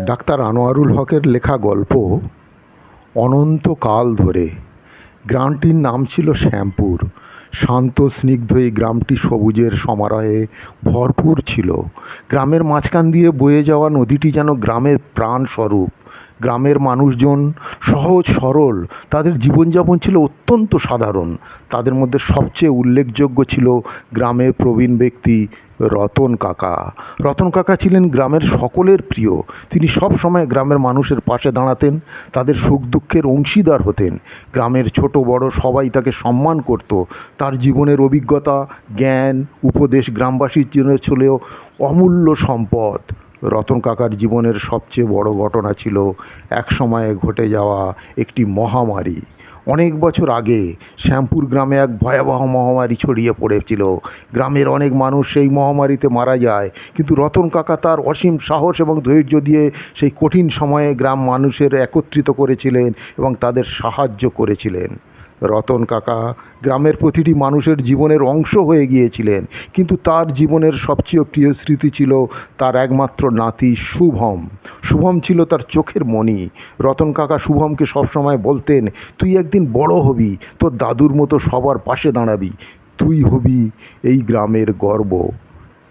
Doctor Anwarul হকের লেখা গল্প অনন্তকাল ধরে। গ্রামটির নাম ছিল শ্যামপুর। শান্ত, স্নিগ্ধ এই গ্রামটি সবুজের সমারোহে ভরপুর ছিল। গ্রামের মাঝখান দিয়ে বয়ে যাওয়া নদীটি যেন গ্রামের প্রাণস্বরূপ। গ্রামের মানুষজন সহজ সরল, তাদের জীবনযাপন ছিল অত্যন্ত সাধারণ। তাদের মধ্যে সবচেয়ে উল্লেখযোগ্য ছিল গ্রামের প্রবীণ ব্যক্তি রতন কাকা। রতন কাকা ছিলেন গ্রামের সকলের প্রিয়। তিনি সব সময় গ্রামের মানুষের পাশে দাঁড়াতেন, তাদের সুখ দুঃখের অংশীদার হতেন। গ্রামের ছোট বড় সবাই তাকে সম্মান করত। তার জীবনের অভিজ্ঞতা, জ্ঞান, উপদেশ গ্রামবাসীর জন্য ছিল অমূল্য সম্পদ। রতন কাকার জীবনের সবচেয়ে বড় ঘটনা ছিল এক সময়ে ঘটে যাওয়া একটি মহামারী। অনেক বছর আগে শ্যামপুর গ্রামে এক ভয়াবহ মহামারী ছড়িয়ে পড়েছিল। গ্রামের অনেক মানুষ সেই মহামারীতে মারা যায়, কিন্তু রতন কাকা তার অসীম সাহস এবং ধৈর্য দিয়ে সেই কঠিন সময়ে গ্রাম মানুষের একত্রিত করেছিলেন এবং তাদের সাহায্য করেছিলেন। রতন কাকা গ্রামের প্রতিটি মানুষের জীবনের অংশ হয়ে গিয়েছিলেন, কিন্তু তার জীবনের সবচেয়ে প্রিয় স্মৃতি ছিল তার একমাত্র নাতি শুভম। শুভম ছিল তার চোখের মণি। রতন কাকা শুভমকে সবসময় বলতেন, তুই একদিন বড় হবি, তোর দাদুর মতো সবার পাশে দাঁড়াবি। তুই হবি এই গ্রামের গর্ব।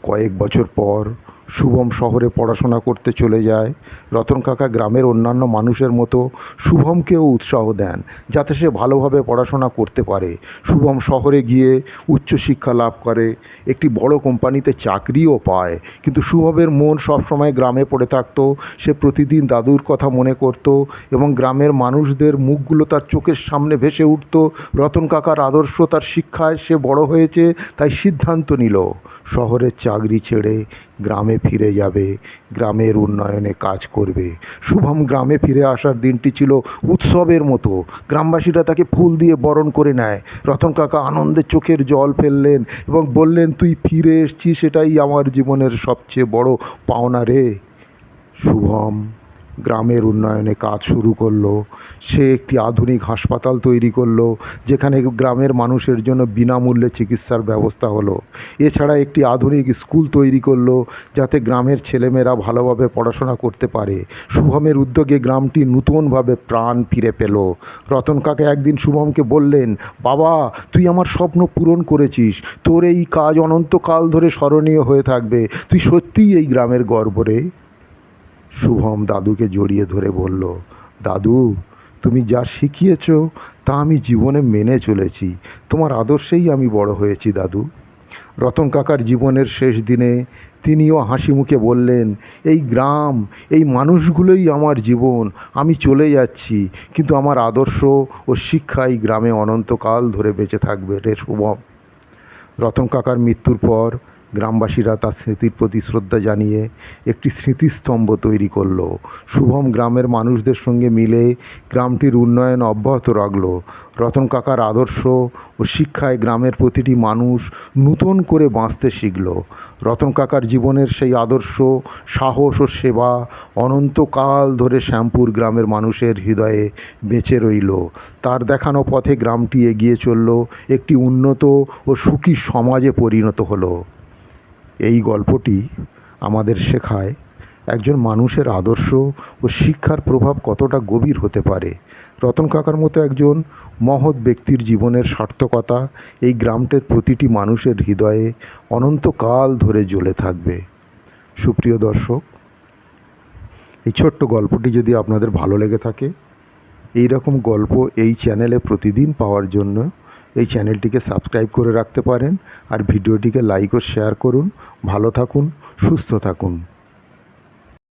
কয়েক বছর পর শুভম শহরে পড়াশোনা করতে চলে যায়। রতন কাকা গ্রামের অন্যান্য মানুষের মতো শুভমকেও উৎসাহ দেন, যাতে সে ভালোভাবে পড়াশোনা করতে পারে। শুভম শহরে গিয়ে উচ্চশিক্ষা লাভ করে, একটি বড় কোম্পানিতে চাকরিও পায়। কিন্তু শুভমের মন সবসময় গ্রামে পড়ে থাকতো, সে প্রতিদিন দাদুর কথা মনে করত এবং গ্রামের মানুষদের মুখগুলো তার চোখের সামনে ভেসে উঠত। রতন কাকার আদর্শ তার শিক্ষায় সে বড় হয়েছে, তাই সিদ্ধান্ত নিল। শহরের চাকরি ছেড়ে গ্রামে ফিরে যাবে, গ্রামের উন্নয়নে কাজ করবে। শুভম গ্রামে ফিরে আসার দিনটি ছিল উৎসবের মতো। গ্রামবাসীরা তাকে ফুল দিয়ে বরণ করে নেয়। রতন কাকা আনন্দে চোখের জল ফেললেন এবং বললেন, তুই ফিরে এসছিস, সেটাই আমার জীবনের সবচেয়ে বড় পাওনা রে। শুভম গ্রামের উন্নয়নে কাজ শুরু করল। সে একটি আধুনিক হাসপাতাল তৈরি করল, যেখানে গ্রামের মানুষের জন্য বিনামূল্যে চিকিৎসার ব্যবস্থা হলো। এছাড়া একটি আধুনিক স্কুল তৈরি করল, যাতে গ্রামের ছেলেমেয়েরা ভালোভাবে পড়াশোনা করতে পারে। শুভমের উদ্যোগে গ্রামটি নূতনভাবে প্রাণ ফিরে পেল। রতন কাকা একদিন শুভমকে বললেন, বাবা, তুই আমার স্বপ্ন পূরণ করেছিস। তোর এই কাজ অনন্তকাল ধরে স্মরণীয় হয়ে থাকবে। তুই সত্যিই এই গ্রামের গর্ব রে। শুভম দাদুকে জড়িয়ে ধরে বলল, দাদু, তুমি যা শিখিয়েছ তা আমি জীবনে মেনে চলেছি। তোমার আদর্শেই আমি বড় হয়েছি, দাদু। রতন কাকার জীবনের শেষ দিনে তিনিও হাসি মুখে বললেন, এই গ্রাম, এই মানুষগুলোই আমার জীবন, আমি চলে যাচ্ছি, কিন্তু আমার আদর্শ ও শিক্ষা এই গ্রামে অনন্তকাল ধরে বেঁচে থাকবে রে শুভম। রতন কাকার মৃত্যুর পর গ্রামবাসীরা তার স্মৃতির প্রতি শ্রদ্ধা জানিয়ে একটি স্মৃতিস্তম্ভ তৈরি করল। শুভম গ্রামের মানুষদের সঙ্গে মিলে গ্রামটির উন্নয়ন অব্যাহত রাখল। রতন কাকার আদর্শ ও শিক্ষায় গ্রামের প্রতিটি মানুষ নূতন করে বাঁচতে শিখল। রতন কাকার জীবনের সেই আদর্শ, সাহস ও সেবা অনন্তকাল ধরে শ্যামপুর গ্রামের মানুষের হৃদয়ে বেঁচে রইল। তার দেখানো পথে গ্রামটি এগিয়ে চলল, একটি উন্নত ও সুখী সমাজে পরিণত হলো। এই গল্পটি আমাদের শেখায় একজন মানুষের আদর্শ ও শিক্ষার প্রভাব কতটা গভীর হতে পারে। রতন কাকার মতো একজন মহৎ ব্যক্তির জীবনের সার্থকতা এই গ্রামটির প্রতিটি মানুষের হৃদয়ে অনন্তকাল ধরে জ্বলে থাকবে। সুপ্রিয় দর্শক, এই ছোট্ট গল্পটি যদি আপনাদের ভালো লেগে থাকে এই রকম গল্প এই চ্যানেলে প্রতিদিন পাওয়ার জন্য এই চ্যানেলটিকে সাবস্ক্রাইব করে রাখতে পারেন আর ভিডিওটিকে লাইক ও শেয়ার করুন। ভালো থাকুন, সুস্থ থাকুন।